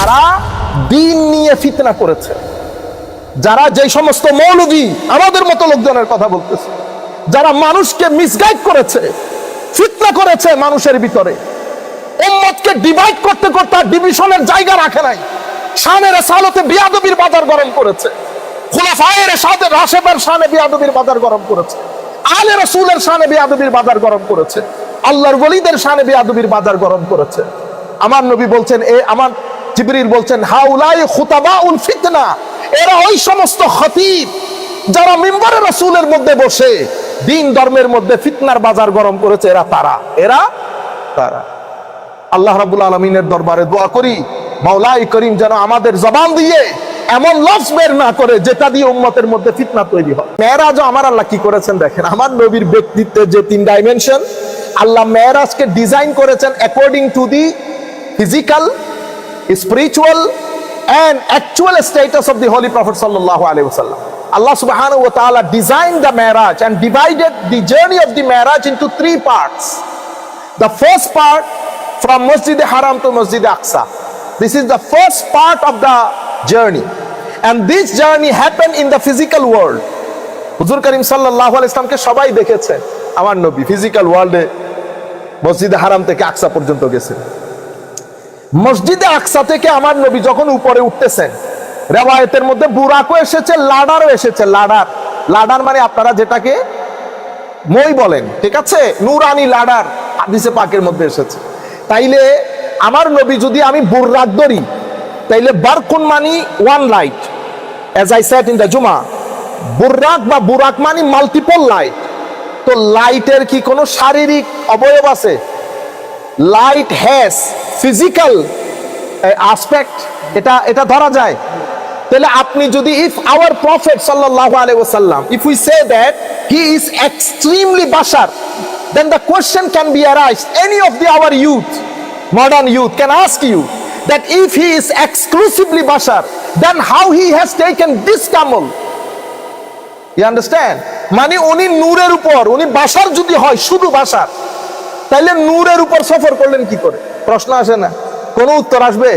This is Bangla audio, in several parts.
যারা দিন নিয়ে ফিতনা করেছে, যারা যে সমস্ত মৌলবী আমাদের মতো লোকজনের কথা বলতেছে, যারা মানুষকে মিসগাইড করেছে, ফিতনা করেছে মানুষের ভিতরে, উম্মতকে ডিভাইড করতে করতে আর ডিভিশনের জায়গা রাখে নাই, শানের সালতে বিয়াদবির বাজার গরম করেছে খুলাফায়ের সাথে রাশেবের শানে বিয়াদবির বাজার গরম করেছে, আলে রসুলের শানে বিয়াদবির বাজার গরম করেছে, আল্লাহর ওলিদের শানে বিয়াদবির বাজার গরম করেছে। আমার নবী বলছেন, এ, আমার জিবরিল বলছেন, হাউলাই খুতাবা উল ফিতনা। এরা ওই সমস্ত খতিব যারা মিম্বরে রসুলের মধ্যে বসে, দিন ধর্মের মধ্যে ফিতনার বাজার গরম করেছে, এরা তারা এরা তারা। আল্লাহ রাবুল আলমিনের দরবারে দোয়া করি, মাওলাই করিম যেন আমাদের জবান দিয়ে এমন লফজ বের না করে, যেটা দিয়ে উম্মতের মধ্যে ফিতনা তৈরি হয়। মেয়েরাজও আমার আল্লাহ কি করেছেন দেখেন, আমার নবীর ব্যক্তিত্বের যে তিন ডাইমেনশন আল্লাহ মেয়েরাজকে ডিজাইন করেছেন according to the physical spiritual and actual status of the Holy Prophet sallallahu alaihi wasallam. Allah subhanahu wa ta'ala designed the Mi'raj and divided the journey of the Mi'raj into three parts. The first part from Masjid Haram to Masjid Aqsa. This is the first part of the journey. And this journey happened in the physical world. হুজুর করিম আলাইহি ইসলামকে সবাই দেখেছে আমার নবী ফিজিক্যাল ওয়ার্ল্ডে মসজিদে হারাম থেকে আকসা পর্যন্ত গেছে মসজিদে আকসা থেকে আমার নবী যখন উপরে উঠতেছেন, রেওয়ায়তের মধ্যে বুরাকও এসেছে, লাডারও এসেছে, লাডার। লাডার মানে আপনারা যেটাকে মই বলেন, ঠিক আছে? নুরানি লাডার হাদিসে পাকের মধ্যে এসেছে। তাইলে আমার নবী যদি আমি বুর্রাক ধরি, তাইলে বারকুন মানি one light. As I said in the জুমা বুর্রাক বা বুরাক মানি মাল্টিপল লাইট তো লাইটের কি কোনো শারীরিক অবয়ব আছে? লাইট হ্যাজ ফিজিক্যাল আসপেক্ট এটা এটা ধরা যায় তাহলে আপনি যদি ইফ আওয়ার প্রফেট সাল্লাল্লাহু আলাইহি ওয়াসাল্লাম if we say that he is extremely Bashar then the question can be arise any of the our youth modern youth can ask you that if he is exclusively bashar then how he has taken this camel you understand মানে উনি নূরের উপর উনি বাসার যদি হয় শুধু বাসার তাইলে নূরের উপর সফর করলেন কি করে? প্রশ্ন আসে না। কোনো উত্তর আসবে?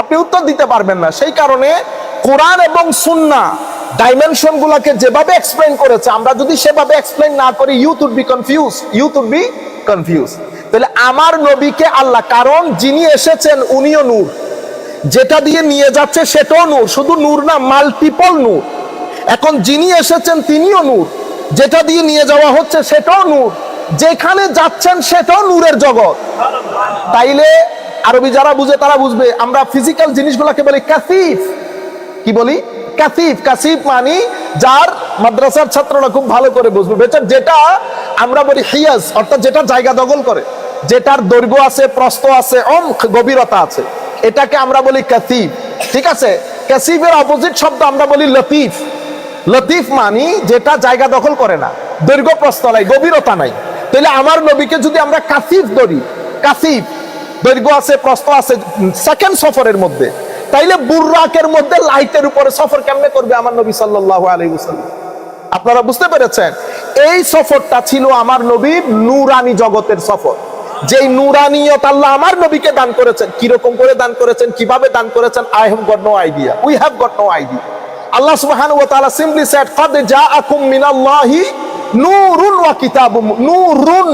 আপনি উত্তর দিতে পারবেন না। সেই কারণে কোরআন এবং সুন্না ডাইমেনশন গুলাকে যেভাবে এক্সপ্লেন করেছে, আমরা যদি সেভাবে এক্সপ্লেন না করি youth would be confuse youth would be confuse তাহলে আমার নবীকে আল্লাহ, কারণ যিনি এসেছেন, উনিও নূর। যেটা দিয়ে নিয়ে যাচ্ছে, সেটাও নূর। শুধু নূর না মাল্টিপল নূর। এখন যিনি এসেছেন, তিনিও নূর। যেটা দিয়ে নিয়ে যাওয়া হচ্ছে, সেটাও নূর। যেখানে যাচ্ছেন সেটাও নূরের জগৎ। তাইলে আরবি যারা বুঝে তারা বুঝবে। আমরা ফিজিক্যাল জিনিসগুলোকে বলি কাসিফ। কি বলি? কাসিফ। কাসিফ মানি যার মাদ্রাসার ছাত্ররা খুব ভালো করে বুঝবে। বেচার যেটা আমরা বলি হিয়াজ, অর্থাৎ যেটা জায়গা দখল করে। যেটার দৈর্ঘ্য আছে, প্রস্থ আছে অঙ্ক গভীরতা আছে। এটাকে আমরা বলি কাসিফ। ঠিক আছে? কাসিফের অপোজিট শব্দ আমরা বলি লতিফ। লতিফ মানি যেটা জায়গা দখল করে না। দৈর্ঘ্য, প্রস্থ নাই, গভীরতা নাই। তাহলে আমার নবীকে যদি আমরা কাসিফ ধরি, কাসিফ, দৈর্ঘ্য আছে, প্রস্থ আছে সেকেন্ড সফরের মধ্যে, তাইলে বুর্রাকের মধ্যে লাইটের উপরে সফর কেমনে করবে আমার নবী সাল্লাল্লাহু আলাইহি ওয়াসাল্লাম? আপনারা বুঝতে পেরেছেন? এই সফরটা ছিল আমার নবীর নুরানি জগতের সফর। যেই নূরানিয়ত আল্লাহ আমার নবীকে দান করেছেন, কীরকম করে দান করেছেন, কীভাবে দান করেছেন I have got no idea we have got no idea Allah সুবহানাহু ওয়া তাআলা সিম্পলি সেড কাদ জাআকুম মিনাল্লাহি নূরুন ওয়া কিতাবুম, নূরুন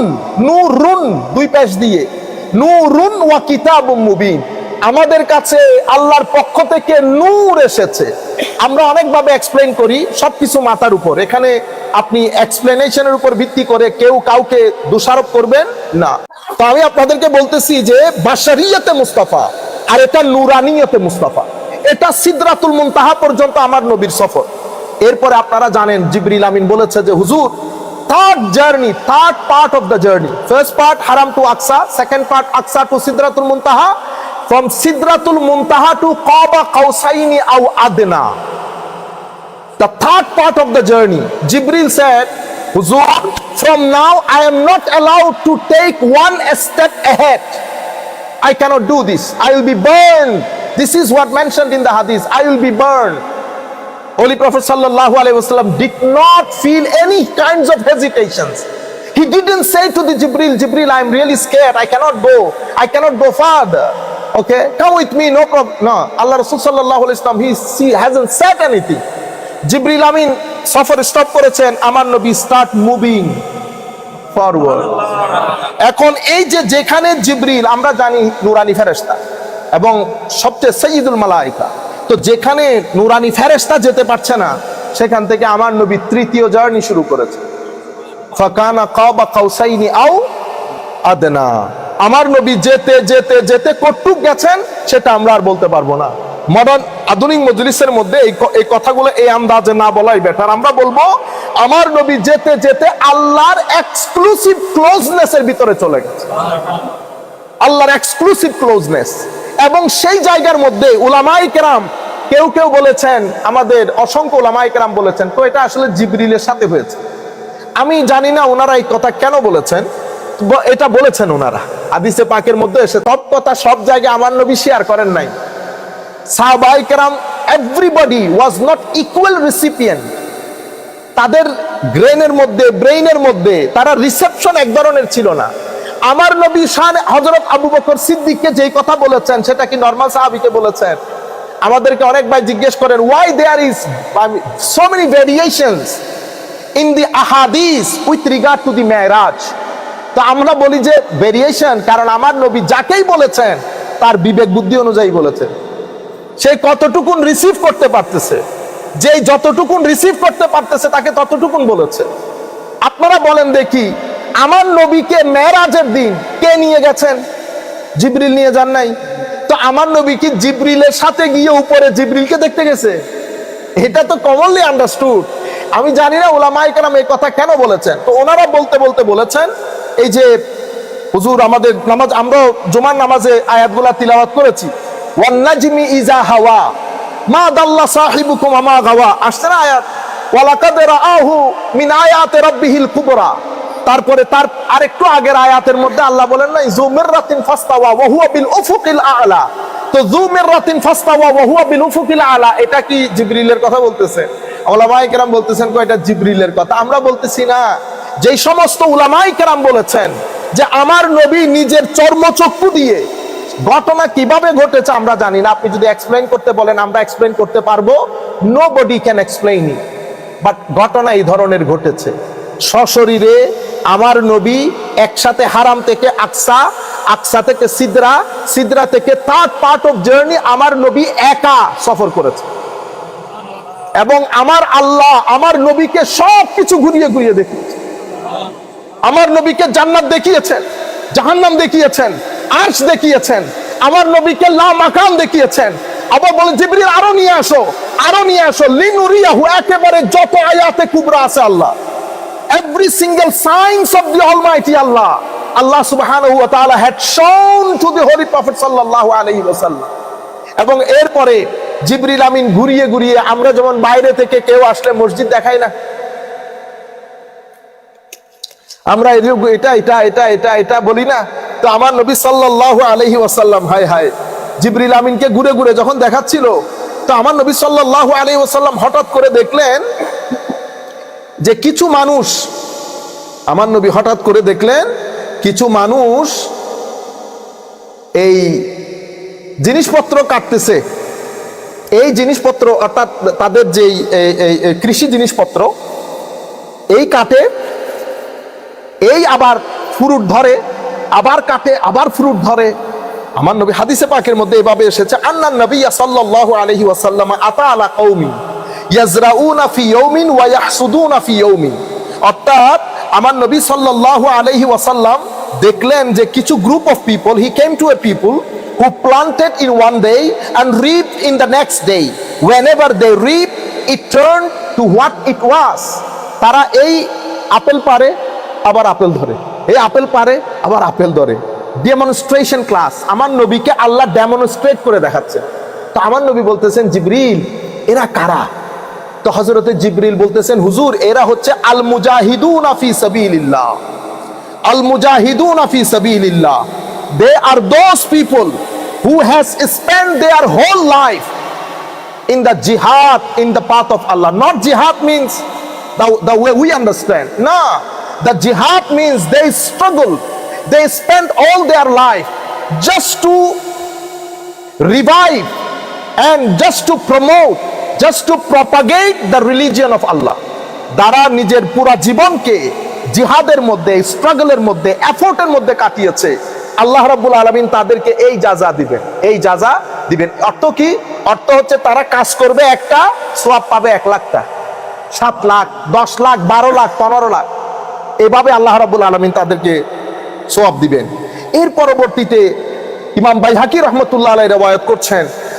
নূরুন দুই পেশ দিয়ে, নূরুন ওয়া কিতাবুম মুবিন। আমাদের কাছে আল্লাহর পক্ষ থেকে নূর এসেছে। আমরা অনেকভাবে এক্সপ্লেন করি সবকিছু মাথার উপর। এখানে আপনি এক্সপ্লেনেশনের উপর ভিত্তি করে কেউ কাউকে দোষারোপ করবেন না। তো আমি আপনাদেরকে বলতেছি যে বাশারিয়াতে মুস্তাফা আর এটা নুরানিয়তে মুস্তাফা। এটা সিদরাতুল মুনতাহা পর্যন্ত আমার নবীর সফর। এরপরে আপনারা জানেন জিবরিল আমিন বলেছে যে হুজুর third journey third part of the journey first part হারাম to Aqsa second part Aqsa to সিদরাতুল মুনতাহা from Sidratul Muntaha to Qaba Qausaini aw Adna. The third part of the journey, Jibril said, Huzur, from now I am not allowed to take one step ahead. I cannot do this. I will be burned. This is what mentioned in the hadith. I will be burned. Holy Prophet sallallahu alaihi wasallam did not feel any kinds of hesitations. He didn't say to the Jibril, Jibril, I am really scared. I cannot go. I cannot go further. Okay, come with me, no problem. No, Allah Rasul sallallahu alaihi wasallam, he, he hasn't said anything. জিবরিল আমিন সফর স্টপ করেছেন আমার নবী স্টার্ট মুভিং ফরওয়ার্ড এখন এই যে যেখানে জিবরিল আমরা জানি নুরানি ফেরেশতা এবং সবচেয়ে সৈয়দুল মালাইকা তো যেখানে নুরানি ফেরেশতা যেতে পারছে না, সেখান থেকে আমার নবী তৃতীয় জার্নি শুরু করেছে। ফাকানা কাবা কাউসাইনি আও আদনা। আমার নবী যেতে যেতে যেতে কটুক গেছেন, সেটা আমরা আর বলতে পারব না। মডার্ন আধুনিক মজলিসের মধ্যে এই কথাগুলো এই আন্দাজে না বলাই বেটার আমরা বলব, আমার নবী যেতে যেতে আল্লাহর এক্সক্লুসিভ ক্লোজনেস এর ভিতরে চলে গেছে। আল্লাহর এক্সক্লুসিভ ক্লোজনেস এবং সেই জায়গার মধ্যে উলামাই কেরাম কেউ কেউ বলেছেন, আমাদের অসংখ্য উলামাই কেরাম বলেছেন, তো এটা আসলে জিবরিলের সাথে হয়েছে। আমি জানি না ওনারা এই কথা কেন বলেছেন এটা বলেছেন ওনারা। আদিসে পাকের মধ্যে এসে সব কথা সব জায়গায় আমার নবী শেয়ার করেন নাই। সাহাবাই কেরাম everybody was not equal recipient তাদের গ্রেনের মধ্যে ব্রেইনের মধ্যে, তারা রিসেপশন এক ধরনের ছিল না। আমার নবী শান হজরত আবু বকর সিদ্দিককে যেই কথা বলেছেন, সেটা কি নর্মাল সাহাবিকে বলেছেন? আমাদেরকে অনেক ভাই জিজ্ঞেস করেন why there is so many variations in the আহাদিস with regard to the মেরাজ তো আমরা বলি যে ভেরিয়েশন কারণ আমার নবী যাকেই বলেছেন, তার বিবেক বুদ্ধি অনুযায়ী বলেছেন। সে কতটুকুন রিসিভ করতে পারতেছে, যেই যতটুকুন রিসিভ করতে পারতেছে, তাকে ততটুকুন বলেছে। আপনারা বলেন দেখি আমার নবীকে মেরাজের দিন কে নিয়ে গেছেন? জিবরিল নিয়ে যান নাই। তো আমার নবী কি জিবরিলের সাথে গিয়ে উপরে জিবরিলকে দেখতে গেছে? এটা তো কমনলি আন্ডারস্টুড আমি জানি না ওলামাই কেরাম এই কথা কেন বলেছেন। তো ওনারা বলতে বলতে বলেছেন, এই যে হুজুর আমাদের নামাজ আমরা জুমার নামাজে আয়াতগুলা তিলাওয়াত করেছি। ইজা হাওয়া, মা দাল্লা সাহিবুকুম গাওয়া। আসছে না আয়াত? ওয়ালাকাদ রাআহু মিন আয়াতি রাব্বিহিল কুবরা। তারপরে তার আরেকটু আগের আয়াতের মধ্যে আল্লাহ বলেন নাই জুমের রাতিন ফাস্তাওয়া ওয়া হুয়া বিল উফুকিল আলা। তো জুমের রাতিন ফাস্তাওয়া ওয়া হুয়া বিল উফুকিল আলা, এটা কি জিবরিলের কথা বলতেছে? ওলামাই কেরাম বলতেছেন কো এটা জিবরিলের কথা। আমরা বলতেছি, না। যেই সমস্ত উলামাই কেরাম বলেছেন যে, আমার নবী নিজের চর্মচক্ষু দিয়ে ঘটনা কীভাবে ঘটেছে আমরা জানি না। আপনি যদি এক্সপ্লেইন করতে বলেন, আমরা এক্সপ্লেইন করতে পারব। Nobody can explain but ঘটনা এই ধরনের ঘটেছে। সশরীরে আমার নবী একসাথে হারাম থেকে আকসা আকসা থেকে সিদরা সিদরা থেকে থার্ড পার্ট অফ জার্নি আমার নবী একা সফর করেছে। এবং আমার আল্লাহ আমার নবীকে সব কিছু ঘুরিয়ে ঘুরিয়ে দেখিয়েছে আমার নবীকে জান্নাত দেখিয়েছেন, জাহান্নাম দেখিয়েছেন, আর্শ দেখিয়েছেন, আমার নবীকে লা মাকাম দেখিয়েছেন। আবার বলে, জিবরিল, আরও নিয়ে আসো, আরও নিয়ে আসো। লিনুরিয়াহু, একেবারে যত আয়াতে কুবরা আছে আল্লাহ। Every single signs of the almighty Allah. Allah subhanahu wa ta'ala had shown to the holy prophet sallallahu alayhi wasallam এবং এরপরে জিবরিল আমিন ঘুরিয়ে ঘুরিয়ে আমরা যেমন বাইরে থেকে কেউ আসলে মসজিদ দেখাই না। আমরা এটা এটা এটা এটা এটা বলি না। তো আমার নবী সাল্লাল্লাহু আলাইহি ওয়াসাল্লাম, হায় হায়, জিবরিল আমিনকে ঘুরে ঘুরে যখন দেখাচ্ছিল, তো আমার নবী সাল্লাল্লাহু আলাইহি ওয়াসাল্লাম হঠাৎ করে দেখলেন যে কিছু মানুষ, আমার নবী হঠাৎ করে দেখলেন, কিছু মানুষ এই জিনিসপত্র কাটতেছে। এই জিনিসপত্র অর্থাৎ তাদের যেই কৃষি জিনিসপত্র, এই কাটে, এই আবার ফ্রুট ধরে, আবার কাটে, আবার ফ্রুট ধরে। আমার নবী হাদিসে পাকের মধ্যে এভাবে এসেছে, আন্নান নবী সাল্লাল্লাহু আলাইহি ওয়াসাল্লাম আতা আলা কওমি। ইয়াজরাউনা ফি ইয়াউমিন ওয়া ইয়াহসুদুনা ফি ইয়াউমিন। অর্থাৎ আমার নবী সাল্লাল্লাহু আলাইহি ওয়াসাল্লাম দেখলেন যে কিছু group of people he came to a people who planted in one day and reaped in the next day. Whenever they reap, it turned to what it was. তারা এই আপেল পারে আবার আপেল ধরে। এই আপেল পারে আবার আপেল ধরে। ডেমনস্ট্রেশন ক্লাস আমার নবীকে আল্লাহ ডেমনস্ট্রেট করে দেখাচ্ছে। তো আমার নবী বলতেছেন, জিবরিল, এরা কারা? তো হজরতে জিবরিল বলতেছেন হুজুর এরা হচ্ছে আল মুজাহিদুন ফি সাবিলিল্লাহ আল মুজাহিদুন ফি সাবিলিল্লাহ they are those people who has spend their whole life in the jihad in the path of Allah. Not jihad means the, the way we understand. No, the jihad means they struggle. They spend all their life just to revive and just to promote just to propagate the religion of Allah তারা নিজের পুরা জীবনকে জিহাদের মধ্যে স্ট্রাগলের মধ্যে এফোর্টের মধ্যে কাটিয়েছে। আল্লাহ রাব্বুল আলামিন তাদেরকে এই যাজা দিবেন। এই যাজা দিবেন। অর্থ কি? অর্থ হচ্ছে তারা কাজ করবে একটা সোয়াব পাবে এক লাখটা সাত লাখ, দশ লাখ, বারো লাখ, পনেরো লাখ। এভাবে আল্লাহ রাব্বুল আলামিন তাদেরকে সোয়াব দিবেন। এর পরবর্তীতে ইমাম বাইহাকি রহমতুল্লাহ আলাই রবায়ত করছেন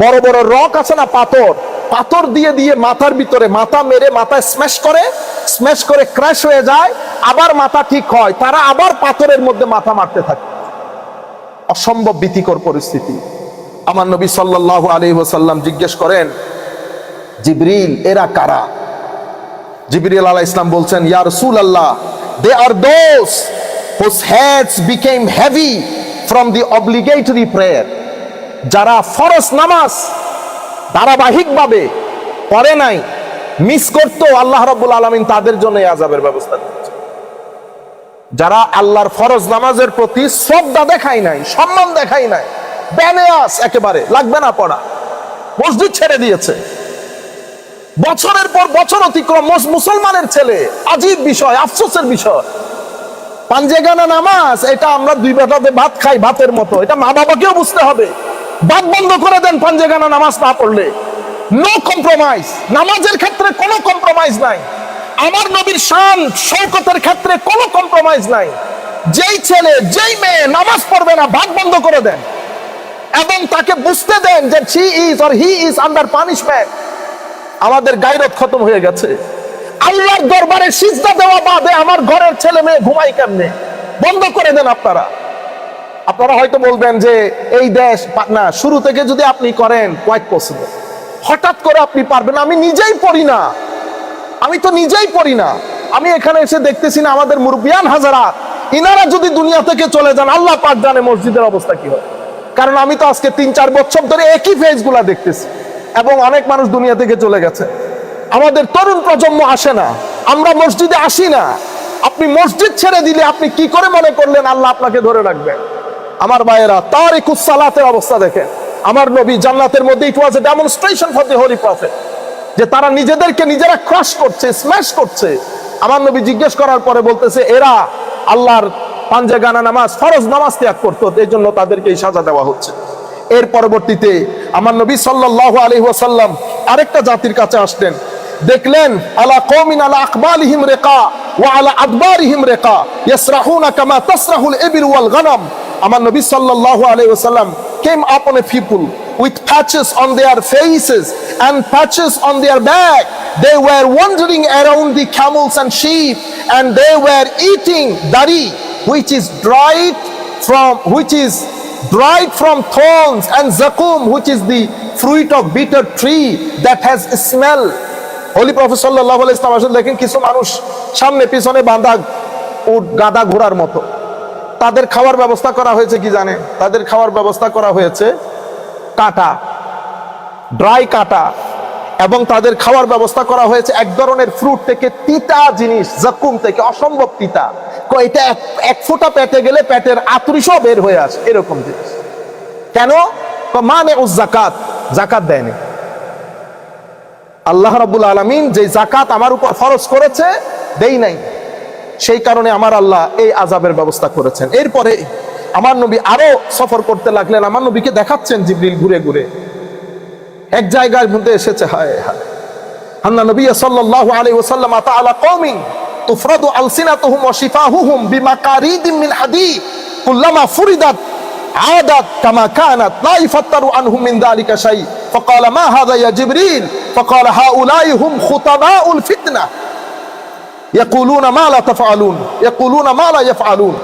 বড় বড় রক আছে না পাথর? পাথর দিয়ে দিয়ে মাথার ভিতরে মাথা মেরে মাথা স্ম্যাশ করে স্ম্যাশ করে ক্র্যাশ হয়ে যায়, আবার মাথা ঠিক হয়, তারা আবার পাথরের মধ্যে মাথা মারতে থাকে। অসম্ভব ভীতিকর পরিস্থিতি। আমার নবী সাল্লাল্লাহু আলাইহি ওয়াসাল্লাম জিজ্ঞেস করেন, জিবরিল, এরা কারা? জিবরিল আলাইহিস ইসলাম বলছেন, ইয়া রাসূলুল্লাহ they are those whose heads became heavy from the obligatory prayer. যারা নামাজ ধারাবাহিকভাবে পড়ে নাই মিস করতো আল্লাহ রাব্বুল আলামিন তাদের জন্য এই আযাবের ব্যবস্থা যারা আল্লাহর ফরজ নামাজের প্রতি শ্রদ্ধা দেখাই নাই, সম্মান দেখাই নাই ব্যানেয়াস একেবারে, লাগবে না পড়া। মসজিদ ছেড়ে দিয়েছে। বছরের পর বছর অতিক্রম মুসলমানের ছেলে, আজীব বিষয়, আফসোসের বিষয়। পাঞ্জেগানা নামাজ, এটা আমরা দুই বেটাতে ভাত খাই, ভাতের মতো, এটা মা বাবাকেও বুঝতে হবে। ভাত বন্ধ করে দেন পাঞ্জেগানা নামাজ না পড়লে। নো কম্প্রোমাইজ নামাজের ক্ষেত্রে কোনো কম্প্রোমাইজ নাই। আমার নবীর শান, শৌকতের ক্ষেত্রে কোনো কম্প্রোমাইজ নাই। যেই ছেলে, যেই মেয়ে নামাজ পড়বে না ভাত বন্ধ করে দেন। এবং তাকে বুঝতে দেন যে she is or he is under punishment আমাদের গাইরত খতম হয়ে গেছে। আল্লাহর দরবারে সিজদা দেওয়া বাদে আমার ঘরের ছেলে মেয়ে ঘুমাই কেমনে? বন্ধ করে দেন আপনারা। আপনারা হয়তো বলবেন যে এই দেশ না, শুরু থেকে যদি আপনি করেন কোয়াইট পসিবল হঠাৎ করে আপনি পারবেন, আমি নিজেই পড়ি না। আমি তো নিজেই পড়ি না। আমি এখানে এসে দেখতেছি না আমাদের মুরব্বিয়ান হাজারা, ইনারা যদি দুনিয়া থেকে চলে যান, আল্লাহ পাক জানে মসজিদের অবস্থা কি হয়। কারণ আমি তো আজকে তিন, চার বছর ধরে একই ফেজগুলা দেখতেছি, এবং অনেক মানুষ দুনিয়া থেকে চলে গেছে। আমাদের তরুণ প্রজন্ম আসে না, আমরা মসজিদে আসি না। আপনি মসজিদ ছেড়ে দিলে আপনি কি করে মনে করলেন, আল্লাহ আপনাকে ধরে রাখবেন আমার ভাইয়েরা তার সালাতের অবস্থা দেখেন। আমার নবী জান্নাতের মধ্যে it was a demonstration for the holy prophet যে তারা নিজেদেরকে নিজেরা ক্রাশ করছে স্ম্যাশ করছে। আমার নবী জিজ্ঞেস করার পরে বলতেছে, এরা আল্লাহর পাঞ্জে গানা নামাজ, ফরজ নামাজ ত্যাগ করতো এই জন্য তাদেরকে এই সাজা দেওয়া হচ্ছে। এর পরবর্তীতে আমার নবী সাল্লাল্লাহু আলাইহি ওয়াসাল্লাম আরেকটা জাতির কাছে আসলেন। দেখলেন, আলা কওমিন আলা আকবালিহিম রিকা ওয়া আলা আদবারিহিম রিকা, ইয়াসরাহুনা কামা তাসরাহুল ইবিল ওয়াল গনাম। আমার নবী সাল্লাল্লাহু আলাইহি ওয়াসাল্লাম came upon a people with patches on their faces and patches on their back. They were wandering around the camels and sheep, and they were eating dari, which is dried from which is dried from thorns, and zakum, which is the fruit of bitter tree that has a smell. Holy prophet সাল্লাহ ইসলাম আসলে দেখেন কিছু মানুষ সামনে পিছনে বাঁধা উট গাদা ঘোড়ার মতো তাদের খাওয়ার ব্যবস্থা করা হয়েছে কি জানে তাদের খাওয়ার ব্যবস্থা করা হয়েছে কাটা ড্রাই কাটা, এবং তাদের খাওয়ার ব্যবস্থা করা হয়েছে এক ধরনের ফ্রুট থেকে তিতা জিনিস জাকুম থেকে অসম্ভব তিতা। এটা এক ফোঁটা পেটে গেলে পেটের আতুরিশও বের হয়ে আসে, এরকম জিনিস। কেন? মানে ও জাকাত জাকাত দেয়নি। আল্লাহ রাব্বুল আলামিন যে জাকাত আমার উপর ফরজ করেছে, দেই নাই। সেই কারণে আমার আল্লাহ এই আজাবের ব্যবস্থা করেছেন এরপরে আমার নবী আরো সফর করতে লাগলেন আমার নবীকে দেখাচ্ছেন জিবরিল ঘুরে ঘুরে এক জায়গার মধ্যে এসেছে হায় হায় আন্না নবী সাল্লাল্লাহু আলাইহি ওয়াসাল্লাম আতা আলা কওমিন তুফরাদু আলসিনাতুহুম ওয়া শিফাহুহুম বিমাকারিদিম মিন হাদিদ কুল্লামা ফুরিদাত عادت كما كانت لا يفتر عنهم من ذلك شيء فقال ما هذا يا جبريل فقال هؤلاء هم خطباء الفتنه ইয়াকুলুনা মা লা তাফআলুন ইয়াকুলুনা মা লা ইয়াফআলুন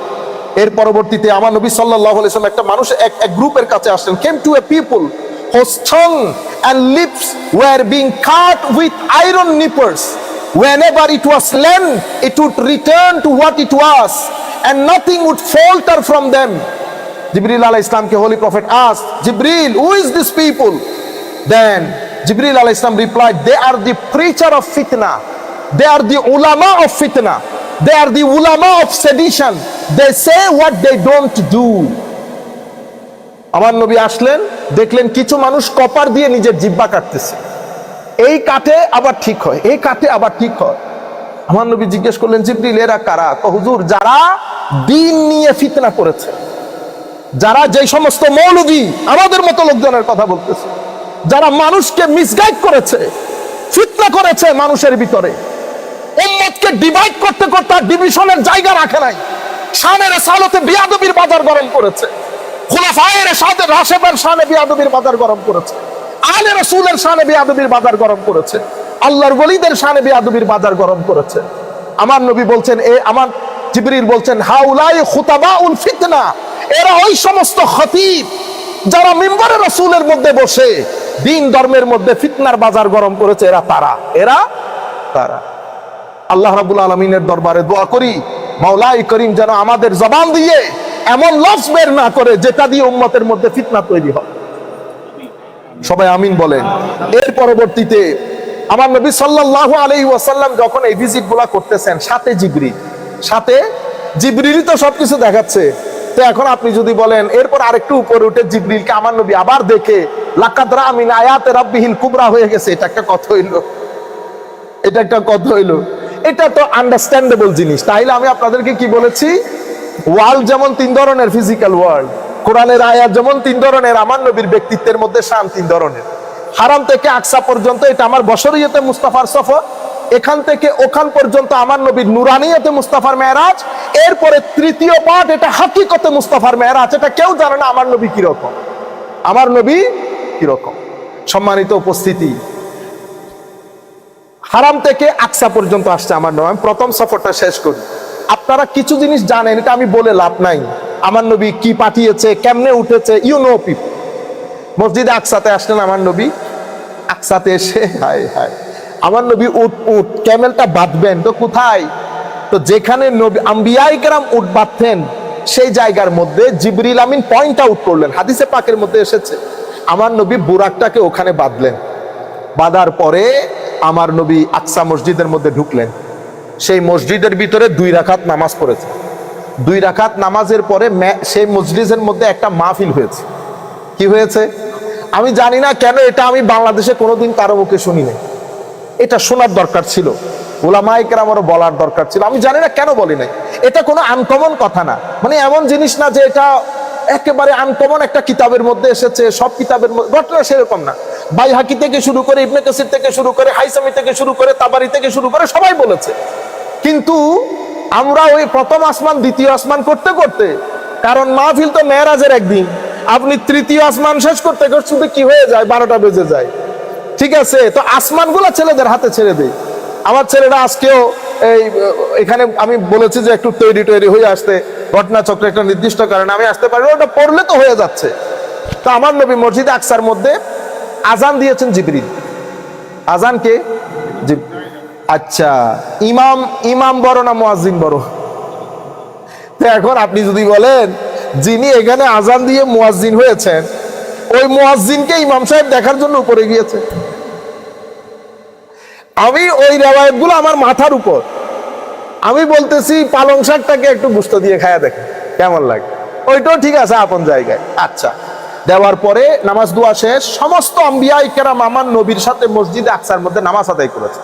এর পরবর্তীতে আমার নবী সাল্লাল্লাহু আলাইহি ওয়াসাল্লাম একটা মানুষ এক এক গ্রুপের কাছে আসলেন came to a people whose tongue and lips were being cut with iron nippers. Whenever it was slain, it would return to what it was, and nothing would falter from them. Jibril alayhi Islamকে Holy Prophet asked, Jibril, who is this people? Then Jibril alayhi Islam replied, They are the preacher of fitna. They are the ulama of fitna. They are the ulama of sedition. They say what they don't do. আমার নবী আসলেন, দেখলেন কিছু মানুষ কপার দিয়ে নিজের জিব্বা কাটতেছে এই কাঠে আবার ঠিক হয়, এই কাঠে আবার ঠিক হয় আমার নবী জিজ্ঞেস করলেন, জিব্রিল, এরা কারা হুজুর, যারা দিন নিয়ে ফিতনা করেছে, যারা যে সমস্ত মৌলবী আমাদের মতো লোকজনের কথা বলতেছে, যারা মানুষকে মিসগাইড করেছে, ফিতনা করেছে মানুষের ভিতরে উম্মতকে ডিভাইড করতে করতে আর ডিভিশনের জায়গা রাখে নাই। শানের সালতে বিয়াদবির বাজার গরম করেছে। খুলাফায়ের সাথে রাশেবের শানে বিয়াদবির বাজার গরম করেছে। আলে রসুলের শানে বিয়াদবির বাজার গরম করেছে। আল্লাহর ওলিদের শানে বিয়াদবির বাজার গরম করেছে। আমার নবী বলছেন, এ আমার জিবরিল বলছেন, হাউলাই খুতাবা উল ফিতনা। এরা ওই সমস্ত খতিব যারা মিম্বরে রসুলের মধ্যে বসে, দিন ধর্মের মধ্যে ফিতনার বাজার গরম করেছে, এরা তারা। এরা তারা। আল্লাহ রাবুল আলমিনের দরবারে দোয়া করি মাওলাই করিম যেন আমাদের জবান দিয়ে এমন লফজ বের না করে যেটা দিয়ে উম্মতের মধ্যে ফিতনা তৈরি হয়। সবাই আমিন বলেন। এর পরবর্তীতে আমার নবী সাল্লাল্লাহু আলাইহি ওয়াসাল্লাম যখন এই ভিজিটগুলা করতেছেন, সাথে জিবরিল, সাথে জিবরিলই তো সবকিছু দেখাচ্ছে। তো এখন আপনি যদি বলেন, এরপর আরেকটু উপরে উঠে জিবরিলকে আমার নবী আবার দেখে, লাকাদ রামিন আয়াতে রাব্বিহিল কুবরা হয়ে গেছে, এটা একটা কথা হইল। এটা একটা কথা হইল। এটা তো আন্ডারস্ট্যান্ডেবল জিনিস। তাইলে আমি আপনাদেরকে কি বলেছি? ওয়ার্ল্ড যেমন তিন ধরনের ফিজিক্যাল ওয়ার্ল্ড কোরআনের আয়াত যেমন তিন ধরনের, আমার নবীর ব্যক্তিত্বের মধ্যে শান তিন ধরনের। হারাম থেকে আকসা পর্যন্ত এটা আমার বসরিয়তে মুস্তাফার সফর, এখান থেকে ওখান পর্যন্ত আমার নবীর নুরানিয়তে মুস্তাফার মেয়েরাজ এরপরে তৃতীয় পাঠ এটা হাকিকতে মুস্তাফার মেয়েরাজ এটা কেউ জানে না আমার নবী কীরকম। আমার নবী কীরকম। সম্মানিত উপস্থিতি হারাম থেকে আকসা পর্যন্ত আসছে আমার নবী। আমি প্রথম সফরটা শেষ করি। আপনারা কিছু জিনিস জানেন, এটা আমি বলে লাভ নাই। আমার নবী কি পাঠিয়েছে, কেমনে উঠেছে ইউ নো পিপ মসজিদে আকসাতে আসলেন আমার নবী। আকসাতে এসে, হায় হায়। আমার নবী উট উট ক্যামেলটা বাঁধবেন, তো কোথায়? তো যেখানে নবী, আম্বিয়াই কেরাম উট বাঁধতেন, সেই জায়গার মধ্যে জিবরিল আমিন পয়েন্ট আউট করলেন। হাদিসে পাকের মধ্যে এসেছে। আমার নবী বুরাকটাকে ওখানে বাঁধলেন। বাঁধার পরে আমার নবী আকসা মসজিদের মধ্যে ঢুকলেন। সেই মসজিদের ভিতরে দুই রাকাত নামাজ পড়েছে। দুই রাকাত নামাজের পরে সেই মসজিদের মধ্যে একটা মাহফিল হয়েছে। কি হয়েছে? আমি জানি না কেন এটা আমি বাংলাদেশে কোনোদিন কারও মুখে শুনি নাই। এটা শোনার দরকার ছিল। ওলামাইকের আমারও বলার দরকার ছিল। আমি জানি না কেন বলি নাই। এটা কোনো আনকমন কথা না। মানে এমন জিনিস না যে এটা একেবারে আনকমন একটা কিতাবের মধ্যে এসেছে, সব কিতাবের মধ্যে ঘটনা সেরকম না। বাই হাকি থেকে শুরু করে ইবনে কাসির থেকে শুরু করে হাইসামি থেকে শুরু করে তাবারি থেকে শুরু করে সবাই বলেছে। কিন্তু আমরা ওই প্রথম আসমান, দ্বিতীয় আসমান করতে করতে, কারণ মাহফিল তো মেয়েরাজের একদিন, আপনি তৃতীয় আসমান শেষ করতে করতে শুধু কি হয়ে যায়? বারোটা বেজে যায়। ঠিক আছে? তো আসমানগুলো ছেলেদের হাতে ছেড়ে দেই। আমার ছেলেরা আজকেও এই, এখানে আমি বলেছি যে একটু তৈরি তৈরি হয়ে আসতে, ঘটনা চক্রে একটা নির্দিষ্ট কারণে আমি আসতে পারি ওটা পড়লে তো হয়ে যাচ্ছে। তো আমার নবী মসজিদ আকসার মধ্যে আজান দিয়েছেন জিবরিল। আজান কে? আচ্ছা ইমাম ইমাম বড় না মুয়াজ্জিন বড়? তো এখন আপনি যদি বলেন, যিনি এখানে আজান দিয়ে মুয়াজ্জিন হয়েছেন, ওই মুয়াজ্জিনকে ইমাম সাহেব দেখার জন্য উপরে গিয়েছে। আমি ওই রেওয়ায়তগুলো আমার মাথার উপর। আমি বলতেছি, পালং শাকটাকে একটু গুস্ত দিয়ে খায়া দেখে কেমন লাগে। ওইটাও ঠিক আছে আপন জায়গায়। আচ্ছা। দেওয়ার পরে নামাজ দোয়া শেষ, সমস্ত আম্বিয়া ইকেরাম আমার নবীর সাথে মসজিদে আকসার মধ্যে নামাজ আদায় করেছে।